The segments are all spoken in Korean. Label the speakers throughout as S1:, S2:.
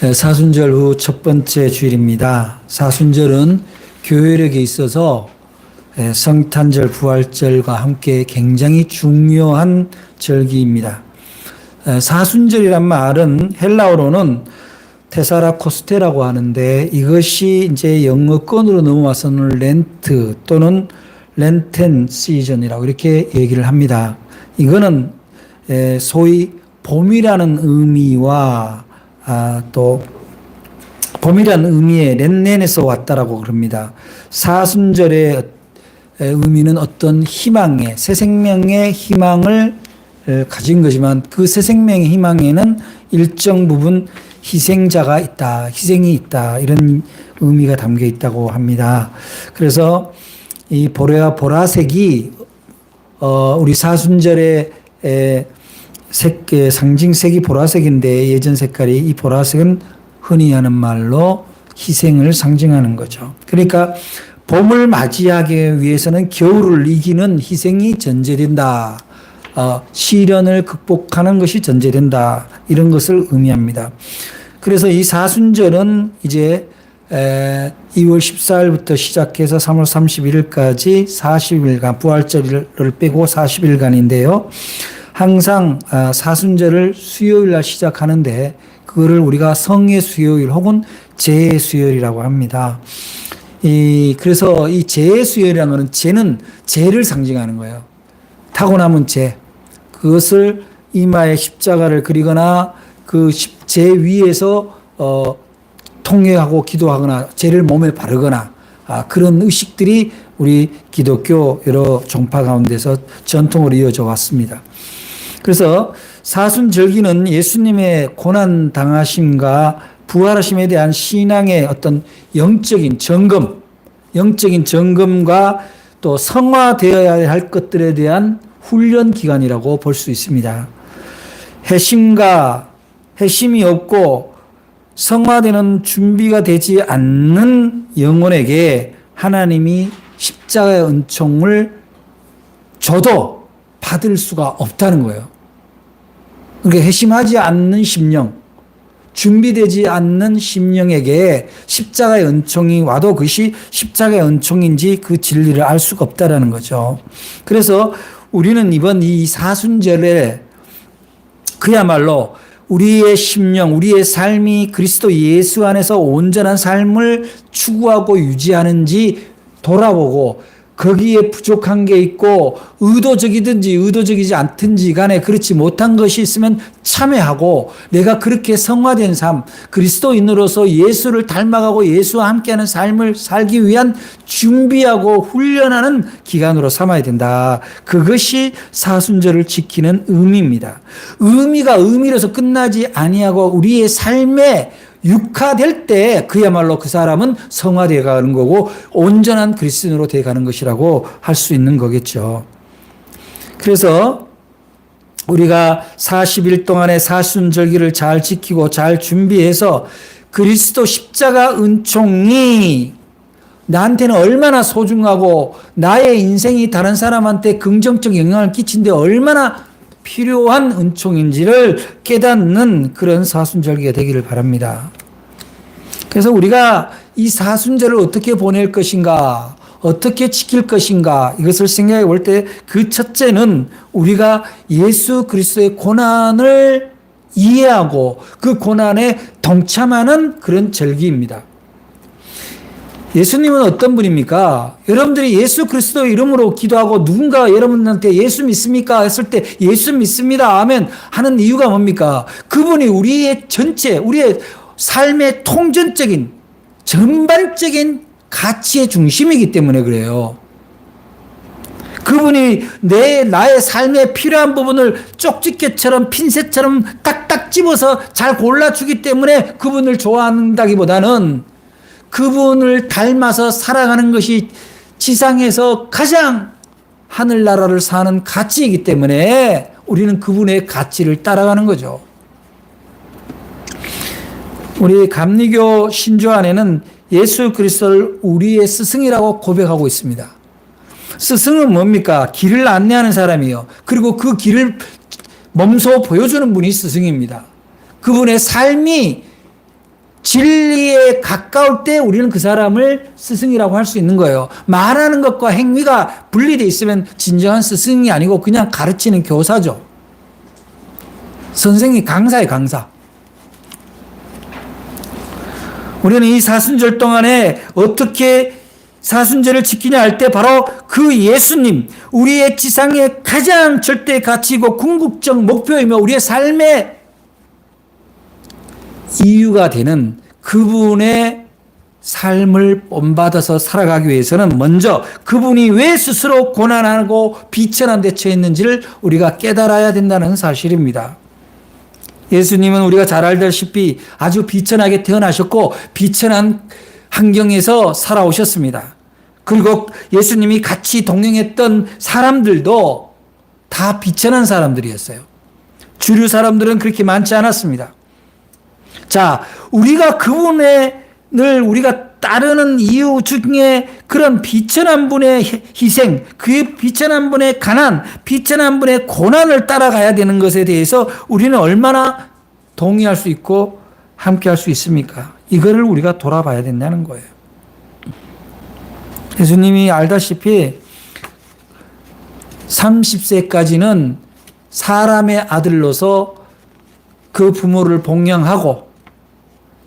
S1: 네, 사순절 후 첫 번째 주일입니다. 사순절은 교회력에 있어서 예, 성탄절, 부활절과 함께 굉장히 중요한 절기입니다. 에, 사순절이란 말은 헬라어로는 테사라 코스테라고 하는데 이것이 이제 영어권으로 넘어와서는 렌트 또는 렌텐 시즌이라고 이렇게 얘기를 합니다. 이거는 에, 소위 봄이라는 의미와 아, 또 봄이라는 의미의 렌넨에서 왔다라고 그럽니다. 사순절의 의미는 어떤 희망의 새 생명의 희망을 에, 가진 거지만 그 새 생명의 희망에는 일정 부분 희생자가 있다, 희생이 있다 이런 의미가 담겨 있다고 합니다. 그래서 이 보레와 보라색이 어, 우리 사순절의 에, 색, 에, 상징색이 보라색인데 예전 색깔이 이 보라색은 흔히 하는 말로 희생을 상징하는 거죠. 그러니까 봄을 맞이하기 위해서는 겨울을 이기는 희생이 전제된다. 어, 시련을 극복하는 것이 전제된다. 이런 것을 의미합니다. 그래서 이 사순절은 이제 에, 2월 14일부터 시작해서 3월 31일까지 40일간 부활절을 빼고 40일간인데요. 항상 아, 사순절을 수요일 날 시작하는데 그거를 우리가 성의 수요일 혹은 제의 수요일이라고 합니다. 이 그래서 이 제의 수요일이라는 제는 죄를 상징하는 거예요. 타고남은 죄. 그것을 이마에 십자가를 그리거나 그 제 위에서 어 통회하고 기도하거나 죄를 몸에 바르거나 아, 그런 의식들이 우리 기독교 여러 종파 가운데서 전통으로 이어져 왔습니다. 그래서 사순절기는 예수님의 고난 당하심과 부활하심에 대한 신앙의 어떤 영적인 점검, 영적인 점검과 또 성화되어야 할 것들에 대한 훈련 기간이라고 볼 수 있습니다. 해심과 해심이 없고 성화되는 준비가 되지 않는 영혼에게 하나님이 십자가의 은총을 줘도 받을 수가 없다는 거예요. 그러니까 회심하지 않는 심령, 준비되지 않는 심령에게 십자가의 은총이 와도 그것이 십자가의 은총인지 그 진리를 알 수가 없다라는 거죠. 그래서 우리는 이번 이 사순절에 그야말로 우리의 심령, 우리의 삶이 그리스도 예수 안에서 온전한 삶을 추구하고 유지하는지 돌아보고 거기에 부족한 게 있고 의도적이든지 의도적이지 않든지 간에 그렇지 못한 것이 있으면 참회하고 내가 그렇게 성화된 삶, 그리스도인으로서 예수를 닮아가고 예수와 함께하는 삶을 살기 위한 준비하고 훈련하는 기간으로 삼아야 된다. 그것이 사순절을 지키는 의미입니다. 의미가 의미로서 끝나지 아니하고 우리의 삶에 육화될 때 그야말로 그 사람은 성화되어 가는 거고 온전한 그리스도인으로 되어 가는 것이라고 할 수 있는 거겠죠. 그래서 우리가 40일 동안의 사순절기를 잘 지키고 잘 준비해서 그리스도 십자가 은총이 나한테는 얼마나 소중하고 나의 인생이 다른 사람한테 긍정적 영향을 끼친데 얼마나 필요한 은총인지를 깨닫는 그런 사순절기가 되기를 바랍니다. 그래서 우리가 이 사순절을 어떻게 보낼 것인가, 어떻게 지킬 것인가, 이것을 생각해 볼 때 그 첫째는 우리가 예수 그리스도의 고난을 이해하고 그 고난에 동참하는 그런 절기입니다. 예수님은 어떤 분입니까? 여러분들이 예수 그리스도 이름으로 기도하고 누군가 여러분한테 예수 믿습니까? 했을 때 예수 믿습니다. 하면 하는 이유가 뭡니까? 그분이 우리의 전체, 우리의 삶의 통전적인, 전반적인 가치의 중심이기 때문에 그래요. 그분이 내, 나의 삶에 필요한 부분을 쪽집게처럼 핀셋처럼 딱딱 집어서 잘 골라주기 때문에 그분을 좋아한다기보다는 그분을 닮아서 살아가는 것이 지상에서 가장 하늘나라를 사는 가치이기 때문에 우리는 그분의 가치를 따라가는 거죠. 우리 감리교 신조 안에는 예수 그리스도를 우리의 스승이라고 고백하고 있습니다. 스승은 뭡니까? 길을 안내하는 사람이요. 그리고 그 길을 몸소 보여주는 분이 스승입니다. 그분의 삶이 진리에 가까울 때 우리는 그 사람을 스승이라고 할 수 있는 거예요. 말하는 것과 행위가 분리되어 있으면 진정한 스승이 아니고 그냥 가르치는 교사죠. 선생이 강사의 강사. 우리는 이 사순절 동안에 어떻게 사순절을 지키냐 할 때 바로 그 예수님, 우리의 지상의 가장 절대 가치고 궁극적 목표이며 우리의 삶의 이유가 되는 그분의 삶을 본받아서 살아가기 위해서는 먼저 그분이 왜 스스로 고난하고 비천한 데 처했는지를 우리가 깨달아야 된다는 사실입니다. 예수님은 우리가 잘 알다시피 아주 비천하게 태어나셨고 비천한 환경에서 살아오셨습니다. 그리고 예수님이 같이 동행했던 사람들도 다 비천한 사람들이었어요. 주류 사람들은 그렇게 많지 않았습니다. 자, 우리가 그분을 우리가 따르는 이유 중에 그런 비천한 분의 희생, 그 비천한 분의 가난, 비천한 분의 고난을 따라가야 되는 것에 대해서 우리는 얼마나 동의할 수 있고 함께 할 수 있습니까? 이거를 우리가 돌아봐야 된다는 거예요. 예수님이 알다시피 30세까지는 사람의 아들로서 그 부모를 봉양하고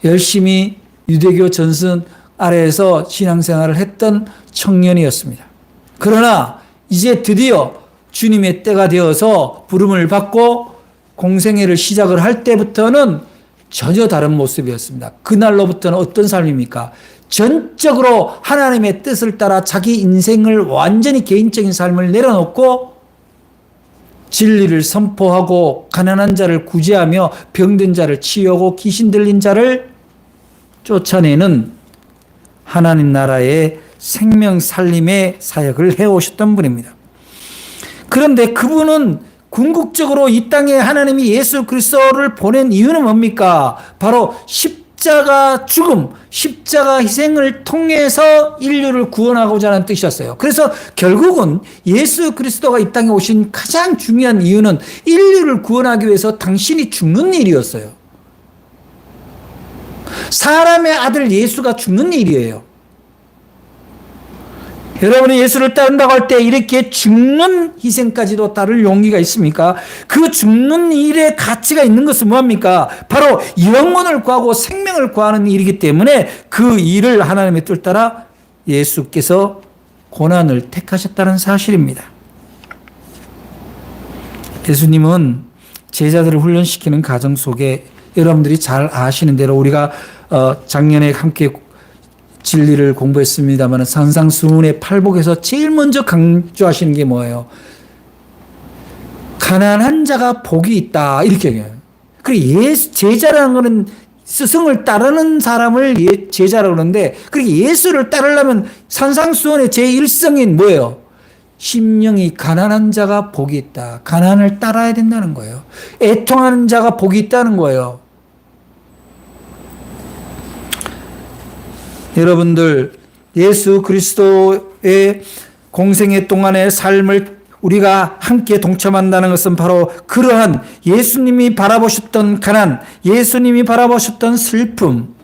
S1: 열심히 유대교 전승 아래에서 신앙생활을 했던 청년이었습니다. 그러나 이제 드디어 주님의 때가 되어서 부름을 받고 공생애를 시작을 할 때부터는 전혀 다른 모습이었습니다. 그날로부터는 어떤 삶입니까? 전적으로 하나님의 뜻을 따라 자기 인생을 완전히 개인적인 삶을 내려놓고 진리를 선포하고 가난한 자를 구제하며 병든 자를 치유하고 귀신 들린 자를 쫓아내는 하나님 나라의 생명 살림의 사역을 해오셨던 분입니다. 그런데 그분은 궁극적으로 이 땅에 하나님이 예수 그리스도를 보낸 이유는 뭡니까? 바로 십 자가 죽음, 십자가 희생을 통해서 인류를 구원하고자 하는 뜻이었어요. 그래서 결국은 예수 그리스도가 이 땅에 오신 가장 중요한 이유는 인류를 구원하기 위해서 당신이 죽는 일이었어요. 사람의 아들 예수가 죽는 일이에요. 여러분이 예수를 따른다고 할 때 이렇게 죽는 희생까지도 따를 용기가 있습니까? 그 죽는 일에 가치가 있는 것은 뭐합니까? 바로 영혼을 구하고 생명을 구하는 일이기 때문에 그 일을 하나님의 뜻 따라 예수께서 고난을 택하셨다는 사실입니다. 예수님은 제자들을 훈련시키는 과정 속에 여러분들이 잘 아시는 대로 우리가 어, 작년에 함께 진리를 공부했습니다만 산상수훈의 팔복에서 제일 먼저 강조하시는 게 뭐예요? 가난한 자가 복이 있다 이렇게 얘기해요. 그리고 예수 제자라는 거는 스승을 따르는 사람을 예, 제자라고 그러는데 그리고 예수를 따르려면 산상수훈의 제1성인 뭐예요? 심령이 가난한 자가 복이 있다. 가난을 따라야 된다는 거예요. 애통하는 자가 복이 있다는 거예요. 여러분들 예수 그리스도의 공생애 동안의 삶을 우리가 함께 동참한다는 것은 바로 그러한 예수님이 바라보셨던 가난, 예수님이 바라보셨던 슬픔,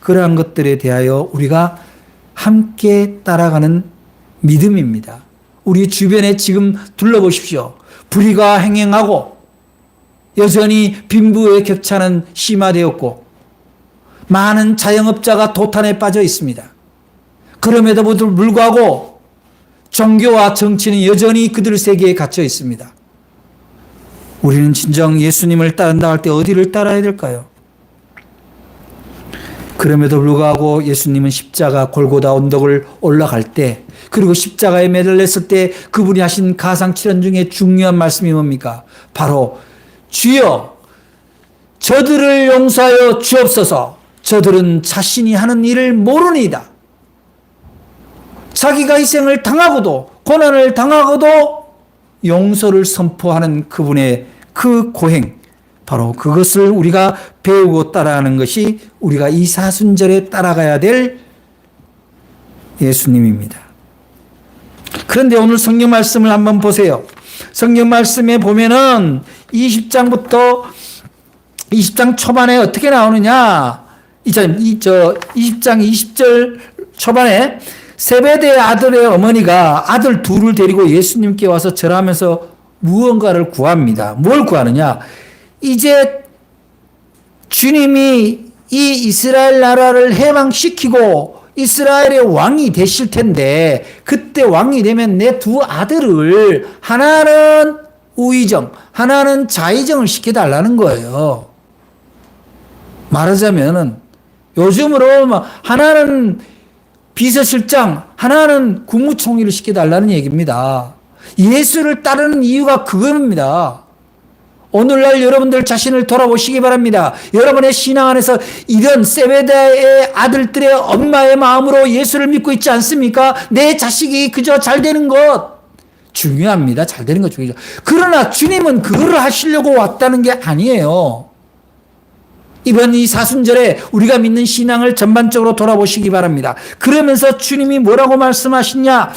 S1: 그러한 것들에 대하여 우리가 함께 따라가는 믿음입니다. 우리 주변에 지금 둘러보십시오. 불의가 행행하고 여전히 빈부의 격차는 심화되었고 많은 자영업자가 도탄에 빠져 있습니다. 그럼에도 불구하고 종교와 정치는 여전히 그들 세계에 갇혀 있습니다. 우리는 진정 예수님을 따른다 할 때 어디를 따라야 될까요? 그럼에도 불구하고 예수님은 십자가 골고다 언덕을 올라갈 때 그리고 십자가에 매달렸을 때 그분이 하신 가상 칠언 중에 중요한 말씀이 뭡니까? 바로 주여 저들을 용서하여 주옵소서 저들은 자신이 하는 일을 모르니이다. 자기가 희생을 당하고도 고난을 당하고도 용서를 선포하는 그분의 그 고행 바로 그것을 우리가 배우고 따라하는 것이 우리가 이 사순절에 따라가야 될 예수님입니다. 그런데 오늘 성경 말씀을 한번 보세요. 성경 말씀에 보면은 20장부터 20장 초반에 어떻게 나오느냐? 이저 20장 20절 초반에 세베대의 아들의 어머니가 아들 둘을 데리고 예수님께 와서 절하면서 무언가를 구합니다. 뭘 구하느냐? 이제 주님이 이 이스라엘 나라를 해방시키고 이스라엘의 왕이 되실 텐데 그때 왕이 되면 내 두 아들을 하나는 우의정, 하나는 좌의정을 시켜달라는 거예요. 말하자면은 요즘으로 뭐 하나는 비서실장, 하나는 국무총리를 시켜달라는 얘기입니다. 예수를 따르는 이유가 그겁니다. 오늘날 여러분들 자신을 돌아보시기 바랍니다. 여러분의 신앙 안에서 이런 세베다의 아들들의 엄마의 마음으로 예수를 믿고 있지 않습니까? 내 자식이 그저 잘 되는 것. 중요합니다. 잘 되는 것 중요하죠. 그러나 주님은 그거를 하시려고 왔다는 게 아니에요. 이번 이 사순절에 우리가 믿는 신앙을 전반적으로 돌아보시기 바랍니다. 그러면서 주님이 뭐라고 말씀하시냐?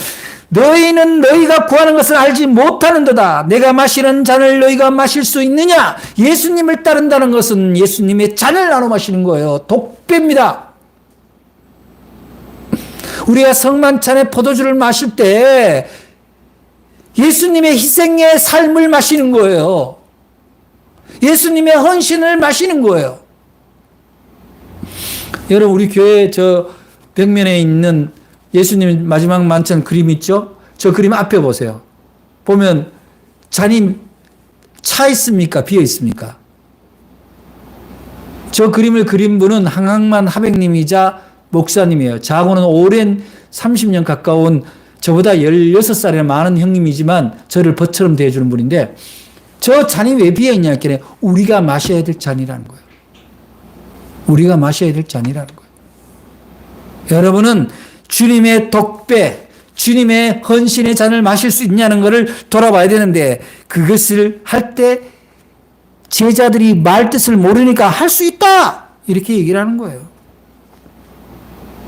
S1: 너희는 너희가 구하는 것을 알지 못하는도다. 내가 마시는 잔을 너희가 마실 수 있느냐? 예수님을 따른다는 것은 예수님의 잔을 나눠 마시는 거예요. 독배입니다. 우리가 성만찬의 포도주를 마실 때 예수님의 희생의 삶을 마시는 거예요. 예수님의 헌신을 마시는 거예요. 여러분 우리 교회 저 벽면에 있는 예수님 마지막 만찬 그림 있죠? 저 그림 앞에 보세요. 보면 잔이 차 있습니까? 비어 있습니까? 저 그림을 그린 분은 항학만 하백님이자 목사님이에요. 저하고는 오랜 30년 가까운 저보다 16살이나 많은 형님이지만 저를 벗처럼 대해주는 분인데 저 잔이 왜 비어 있냐 했더니 우리가 마셔야 될 잔이라는 거예요. 우리가 마셔야 될 잔이라는 거예요. 여러분은 주님의 독배, 주님의 헌신의 잔을 마실 수 있냐는 것을 돌아봐야 되는데 그것을 할 때 제자들이 말 뜻을 모르니까 할 수 있다! 이렇게 얘기를 하는 거예요.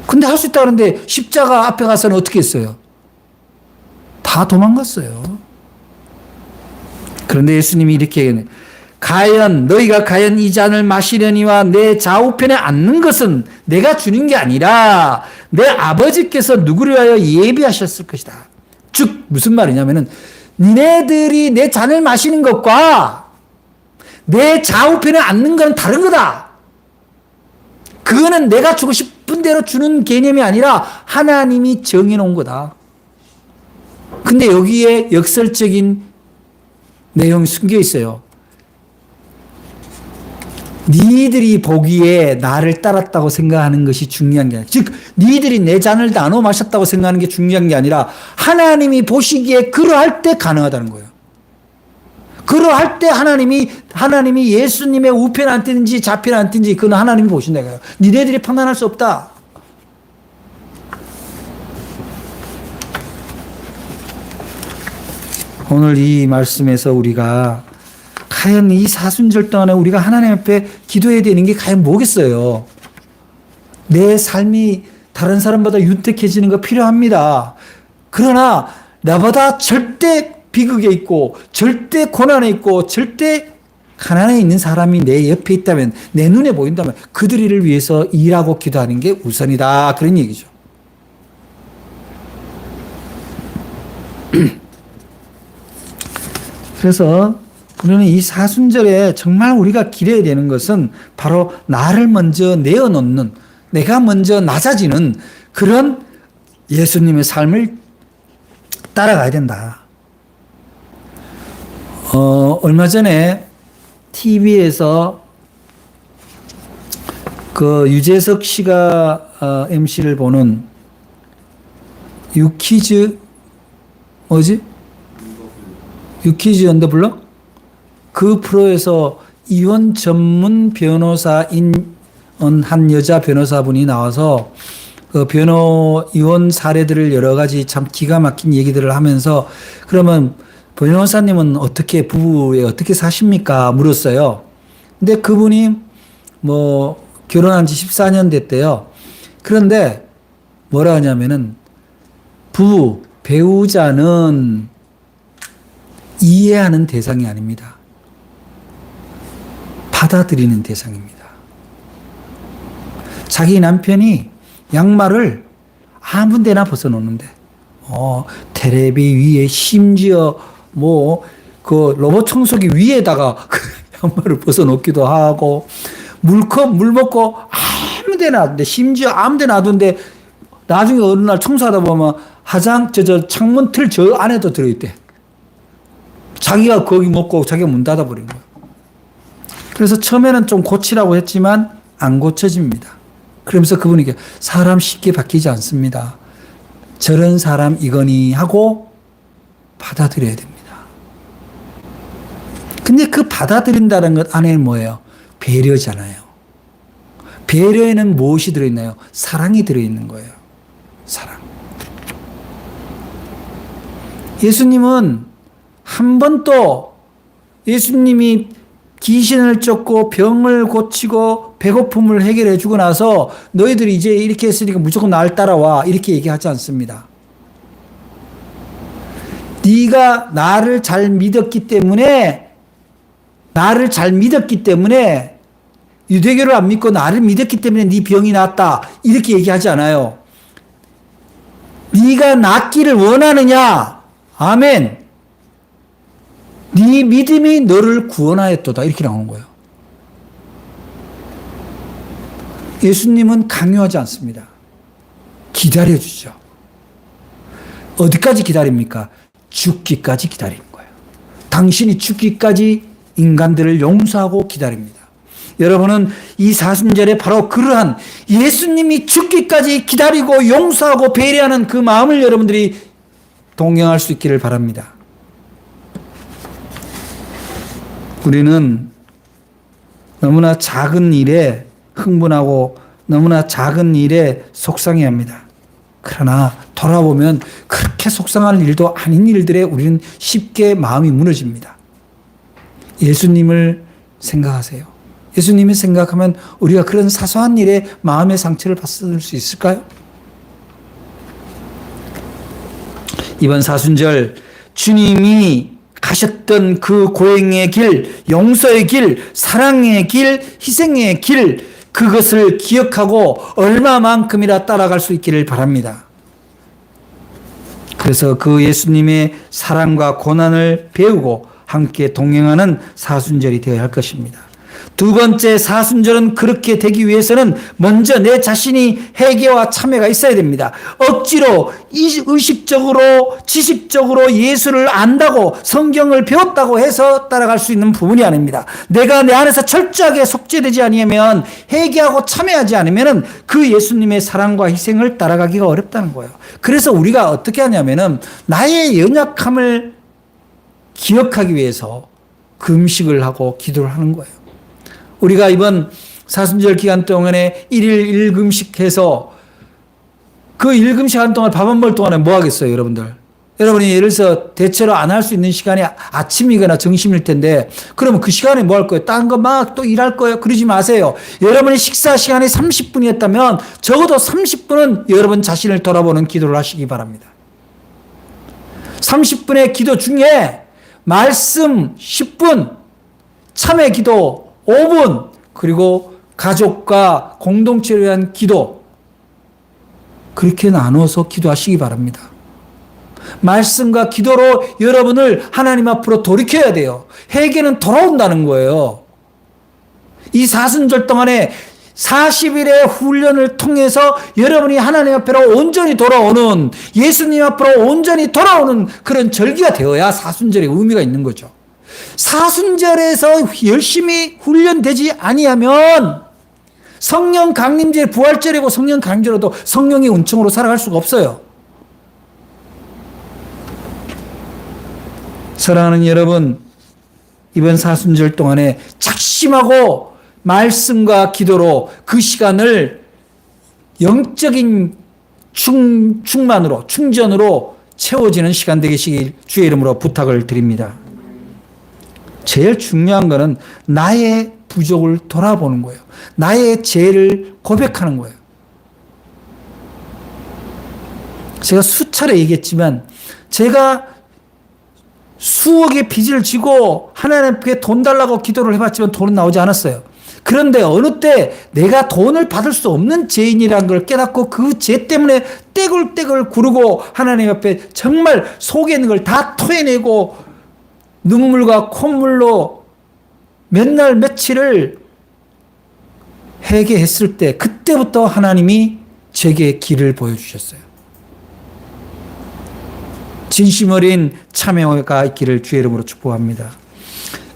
S1: 근데 할 수 있다 그러는데 십자가 앞에 가서는 어떻게 했어요? 다 도망갔어요. 그런데 예수님이 이렇게 얘기해요. 가연 너희가 가연 이 잔을 마시려니와 내 좌우편에 앉는 것은 내가 주는 게 아니라 내 아버지께서 누구를 위하여 예비하셨을 것이다. 즉 무슨 말이냐면은 니네들이 내 잔을 마시는 것과 내 좌우편에 앉는 건 다른 거다. 그거는 내가 주고 싶은 대로 주는 개념이 아니라 하나님이 정해놓은 거다. 근데 여기에 역설적인 내용이 숨겨 있어요. 니들이 보기에 나를 따랐다고 생각하는 것이 중요한 게 아니라, 즉, 니들이 내 잔을 나눠 마셨다고 생각하는 게 중요한 게 아니라, 하나님이 보시기에 그러할 때 가능하다는 거예요. 그러할 때 하나님이, 하나님이 예수님의 우편 안 뛰는지 좌편 안 뛰는지, 그건 하나님이 보신다. 요 니네들이 판단할 수 없다. 오늘 이 말씀에서 우리가 과연 이 사순절 동안에 우리가 하나님 앞에 기도해야 되는 게 과연 뭐겠어요? 내 삶이 다른 사람보다 윤택해지는 거 필요합니다. 그러나 나보다 절대 비극에 있고 절대 고난에 있고 절대 가난에 있는 사람이 내 옆에 있다면 내 눈에 보인다면 그들을 위해서 일하고 기도하는 게 우선이다. 그런 얘기죠. 그래서 우리는 이 사순절에 정말 우리가 기대해야 되는 것은 바로 나를 먼저 내어놓는, 내가 먼저 낮아지는 그런 예수님의 삶을 따라가야 된다. 어, 얼마 전에 TV에서 그 유재석 씨가 어, MC를 보는 유키즈 뭐지? 유키즈 언더 블럭? 그 프로에서 이혼 전문 변호사인 한 여자 변호사분이 나와서 그 변호 이혼 사례들을 여러 가지 참 기가 막힌 얘기들을 하면서 그러면 변호사님은 어떻게 부부에 어떻게 사십니까 물었어요. 근데 그분이 뭐 결혼한 지 14년 됐대요. 그런데 뭐라 하냐면은 부부 배우자는 이해하는 대상이 아닙니다. 받아들이는 대상입니다. 자기 남편이 양말을 아무 데나 벗어놓는데, 어, 테레비 위에 심지어 뭐, 그 로봇 청소기 위에다가 그 양말을 벗어놓기도 하고, 물컵 물 먹고 아무 데나 놔둔데, 심지어 아무 데나 놔둔데, 나중에 어느 날 청소하다 보면 화장, 저, 저 창문 틀 저 안에도 들어있대. 자기가 거기 먹고 자기가 문 닫아버린 거예요. 그래서 처음에는 좀 고치라고 했지만 안 고쳐집니다. 그러면서 그분이 이게 사람 쉽게 바뀌지 않습니다. 저런 사람 이거니 하고 받아들여야 됩니다. 근데 그 받아들인다는 것 안에 뭐예요? 배려잖아요. 배려에는 무엇이 들어있나요? 사랑이 들어있는 거예요. 사랑. 예수님은 한 번도 예수님이 귀신을 쫓고 병을 고치고 배고픔을 해결해 주고 나서 너희들이 이제 이렇게 했으니까 무조건 날 따라와 이렇게 얘기하지 않습니다. 네가 나를 잘 믿었기 때문에 나를 잘 믿었기 때문에 유대교를 안 믿고 나를 믿었기 때문에 네 병이 낫다 이렇게 얘기하지 않아요. 네가 낫기를 원하느냐? 아멘. 네 믿음이 너를 구원하였도다 이렇게 나오는 거예요. 예수님은 강요하지 않습니다. 기다려 주죠. 어디까지 기다립니까? 죽기까지 기다리는 거예요. 당신이 죽기까지 인간들을 용서하고 기다립니다. 여러분은 이 사순절에 바로 그러한 예수님이 죽기까지 기다리고 용서하고 배려하는 그 마음을 여러분들이 동경할 수 있기를 바랍니다. 우리는 너무나 작은 일에 흥분하고 너무나 작은 일에 속상해 합니다. 그러나 돌아보면 그렇게 속상할 일도 아닌 일들에 우리는 쉽게 마음이 무너집니다. 예수님을 생각하세요. 예수님을 생각하면 우리가 그런 사소한 일에 마음의 상처를 받을 수 있을까요? 이번 사순절 주님이 가셨던 그 고행의 길, 용서의 길, 사랑의 길, 희생의 길, 그것을 기억하고 얼마만큼이나 따라갈 수 있기를 바랍니다. 그래서 그 예수님의 사랑과 고난을 배우고 함께 동행하는 사순절이 되어야 할 것입니다. 두 번째 사순절은 그렇게 되기 위해서는 먼저 내 자신이 회개와 참회가 있어야 됩니다. 억지로 의식적으로 지식적으로 예수를 안다고 성경을 배웠다고 해서 따라갈 수 있는 부분이 아닙니다. 내가 내 안에서 철저하게 속죄되지 아니하면 회개하고 참회하지 않으면 그 예수님의 사랑과 희생을 따라가기가 어렵다는 거예요. 그래서 우리가 어떻게 하냐면은 나의 연약함을 기억하기 위해서 금식을 하고 기도를 하는 거예요. 우리가 이번 사순절 기간 동안에 1일 1금식 해서 그 1금식 하는 동안 밥안 먹을 동안에 뭐 하겠어요, 여러분들? 여러분이 예를 들어서 대체로 안 할 수 있는 시간이 아침이거나 점심일 텐데, 그러면 그 시간에 뭐 할 거예요? 딴 거 막 또 일할 거예요? 그러지 마세요. 여러분의 식사 시간이 30분이었다면 적어도 30분은 여러분 자신을 돌아보는 기도를 하시기 바랍니다. 30분의 기도 중에 말씀 10분, 참회 기도 5분 그리고 가족과 공동체를 위한 기도 그렇게 나눠서 기도하시기 바랍니다. 말씀과 기도로 여러분을 하나님 앞으로 돌이켜야 돼요. 회개는 돌아온다는 거예요. 이 사순절 동안에 40일의 훈련을 통해서 여러분이 하나님 앞으로 온전히 돌아오는 예수님 앞으로 온전히 돌아오는 그런 절기가 되어야 사순절의 의미가 있는 거죠. 사순절에서 열심히 훈련되지 아니하면 성령 강림제 부활절이고 성령 강림제로도 성령의 은총으로 살아갈 수가 없어요. 사랑하는 여러분, 이번 사순절 동안에 작심하고 말씀과 기도로 그 시간을 영적인 충, 충만으로, 충전으로 채워지는 시간 되시길 주의 이름으로 부탁을 드립니다. 제일 중요한 거는 나의 부족을 돌아보는 거예요. 나의 죄를 고백하는 거예요. 제가 수차례 얘기했지만 제가 수억의 빚을 지고 하나님께 돈 달라고 기도를 해봤지만 돈은 나오지 않았어요. 그런데 어느 때 내가 돈을 받을 수 없는 죄인이라는 걸 깨닫고 그 죄 때문에 떼굴떼굴 구르고 하나님 앞에 정말 속에 있는 걸 다 토해내고 눈물과 콧물로 몇 날 며칠을 회개했을 때 그때부터 하나님이 제게 길을 보여주셨어요. 진심 어린 참여가 있기를 주의 이름으로 축복합니다.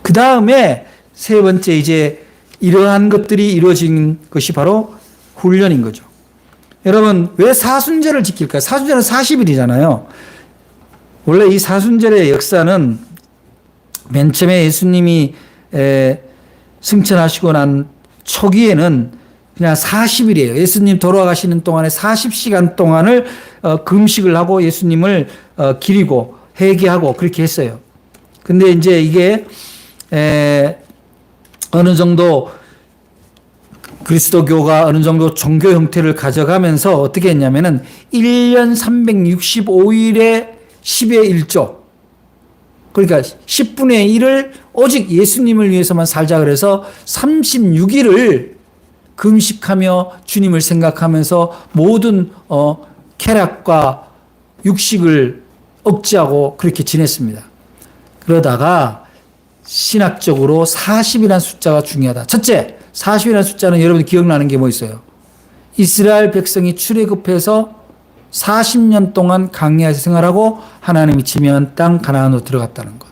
S1: 그 다음에 세 번째 이제 이러한 것들이 이루어진 것이 바로 훈련인 거죠. 여러분, 왜 사순절을 지킬까요? 사순절은 40일이잖아요. 원래 이 사순절의 역사는 맨 처음에 예수님이 에, 승천하시고 난 초기에는 그냥 40일이에요. 예수님 돌아가시는 동안에 40시간 동안을 어, 금식을 하고 예수님을 어, 기리고 회개하고 그렇게 했어요. 근데 이제 이게 에, 어느 정도 그리스도교가 어느 정도 종교 형태를 가져가면서 어떻게 했냐면은 1년 365일에 10의 1조. 그러니까 10분의 1을 오직 예수님을 위해서만 살자 그래서 36일을 금식하며 주님을 생각하면서 모든 어 쾌락과 육식을 억제하고 그렇게 지냈습니다. 그러다가 신학적으로 40이라는 숫자가 중요하다. 첫째, 40이라는 숫자는 여러분이 기억나는 게 뭐 있어요? 이스라엘 백성이 출애굽해서 40년 동안 강야에서 생활하고 하나님이 지명한 땅 가나안으로 들어갔다는 것.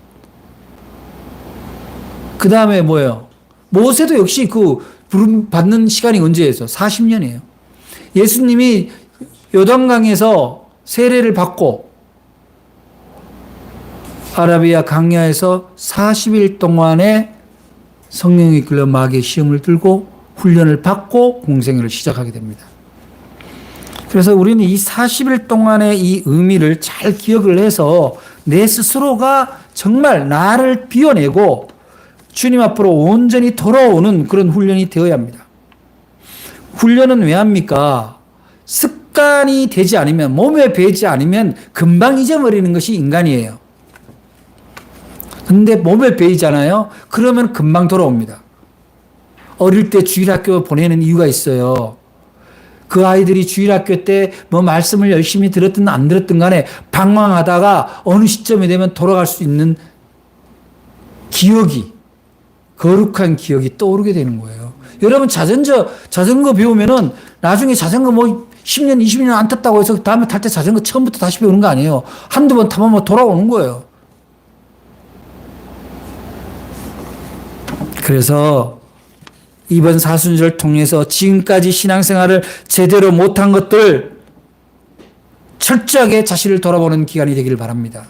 S1: 그 다음에 뭐예요? 모세도 역시 그 부름 받는 시간이 언제예요? 40년이에요. 예수님이 요단강에서 세례를 받고 아라비아 강야에서 40일 동안의 성령이 이끌려 마귀의 시험을 들고 훈련을 받고 공생애를 시작하게 됩니다. 그래서 우리는 이 40일 동안의 이 의미를 잘 기억을 해서 내 스스로가 정말 나를 비워내고 주님 앞으로 온전히 돌아오는 그런 훈련이 되어야 합니다. 훈련은 왜 합니까? 습관이 되지 않으면, 몸에 배지 않으면 금방 잊어버리는 것이 인간이에요. 근데 몸에 배이잖아요? 그러면 금방 돌아옵니다. 어릴 때 주일학교 보내는 이유가 있어요. 그 아이들이 주일학교 때 뭐 말씀을 열심히 들었든 안 들었든 간에 방황하다가 어느 시점이 되면 돌아갈 수 있는 기억이, 거룩한 기억이 떠오르게 되는 거예요. 여러분 자전거, 자전거 배우면은 나중에 자전거 뭐 10년, 20년 안 탔다고 해서 다음에 탈 때 자전거 처음부터 다시 배우는 거 아니에요. 한두 번 타면 뭐 돌아오는 거예요. 그래서 이번 사순절 통해서 지금까지 신앙생활을 제대로 못한 것들 철저하게 자신을 돌아보는 기간이 되기를 바랍니다.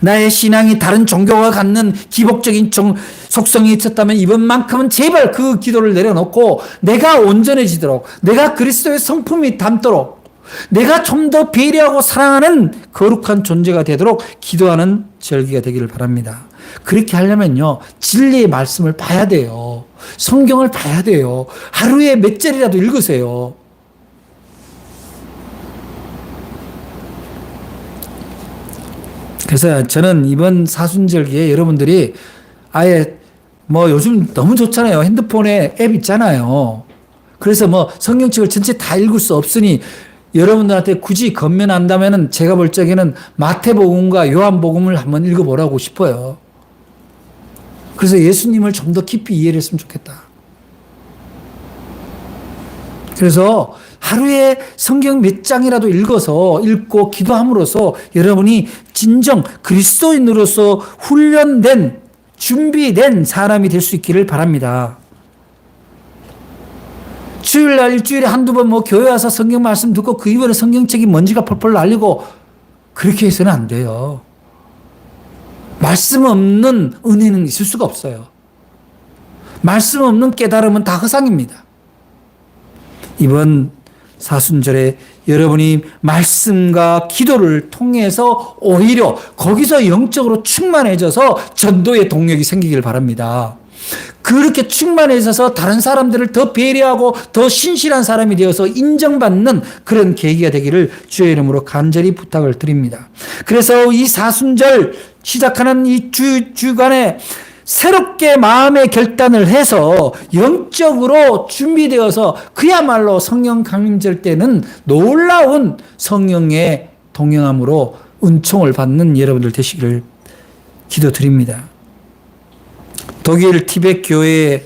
S1: 나의 신앙이 다른 종교가 갖는 기복적인 종, 속성이 있었다면 이번만큼은 제발 그 기도를 내려놓고 내가 온전해지도록 내가 그리스도의 성품이 담도록 내가 좀 더 배려하고 사랑하는 거룩한 존재가 되도록 기도하는 절기가 되기를 바랍니다. 그렇게 하려면요, 진리의 말씀을 봐야 돼요. 성경을 봐야 돼요. 하루에 몇 절이라도 읽으세요. 그래서 저는 이번 사순절기에 여러분들이 아예 뭐 요즘 너무 좋잖아요. 핸드폰에 앱 있잖아요. 그래서 뭐 성경책을 전체 다 읽을 수 없으니 여러분들한테 굳이 건면한다면은 제가 볼 적에는 마태복음과 요한복음을 한번 읽어보라고 싶어요. 그래서 예수님을 좀 더 깊이 이해를 했으면 좋겠다. 그래서 하루에 성경 몇 장이라도 읽어서 읽고 기도함으로써 여러분이 진정 그리스도인으로서 훈련된 준비된 사람이 될 수 있기를 바랍니다. 주일날 일주일에 한두 번 뭐 교회 와서 성경 말씀 듣고 그 이후에 성경책이 먼지가 펄펄 날리고 그렇게 해서는 안 돼요. 말씀 없는 은혜는 있을 수가 없어요. 말씀 없는 깨달음은 다 허상입니다. 이번 사순절에 여러분이 말씀과 기도를 통해서 오히려 거기서 영적으로 충만해져서 전도의 동력이 생기길 바랍니다. 그렇게 충만해져서 다른 사람들을 더 배려하고 더 신실한 사람이 되어서 인정받는 그런 계기가 되기를 주의 이름으로 간절히 부탁을 드립니다. 그래서 이 사순절 시작하는 이 주, 주간에 새롭게 마음의 결단을 해서 영적으로 준비되어서 그야말로 성령 강림절 때는 놀라운 성령의 동행함으로 은총을 받는 여러분들 되시기를 기도드립니다. 독일 티벳 교회에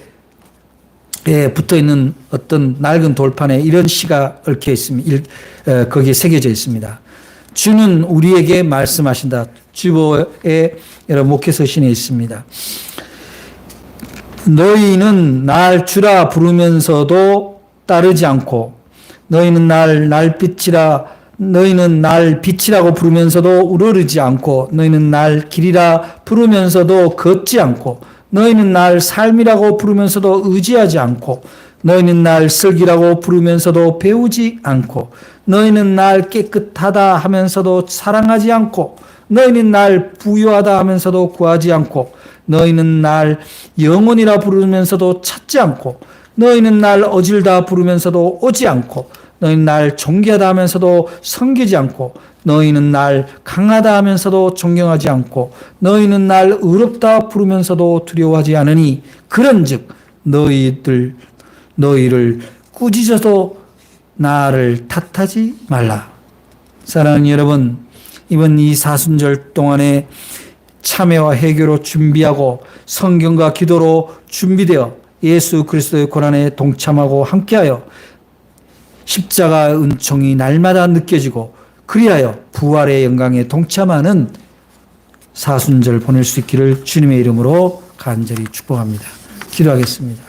S1: 붙어 있는 어떤 낡은 돌판에 이런 시가 얽혀 있습니다. 일- 어, 거기에 새겨져 있습니다. 주는 우리에게 말씀하신다. 주보에 여러 목회 서신에 있습니다. 너희는 날 주라 부르면서도 따르지 않고 너희는 날 날빛이라 너희는 날 빛이라고 부르면서도 우러르지 않고 너희는 날 길이라 부르면서도 걷지 않고 너희는 날 삶이라고 부르면서도 의지하지 않고 너희는 날 슬기라고 부르면서도 배우지 않고 너희는 날 깨끗하다 하면서도 사랑하지 않고 너희는 날 부유하다 하면서도 구하지 않고 너희는 날 영혼이라 부르면서도 찾지 않고 너희는 날 어질다 부르면서도 오지 않고 너희는 날 존귀하다 하면서도 섬기지 않고 너희는 날 강하다 하면서도 존경하지 않고 너희는 날 의롭다 부르면서도 두려워하지 않으니 그런즉 너희들 너희를 꾸짖어도 나를 탓하지 말라. 사랑하는 여러분, 이번 이 사순절 동안에 참회와 해교로 준비하고 성경과 기도로 준비되어 예수 그리스도의 고난에 동참하고 함께하여 십자가 은총이 날마다 느껴지고 그리하여 부활의 영광에 동참하는 사순절 보낼 수 있기를 주님의 이름으로 간절히 축복합니다. 기도하겠습니다.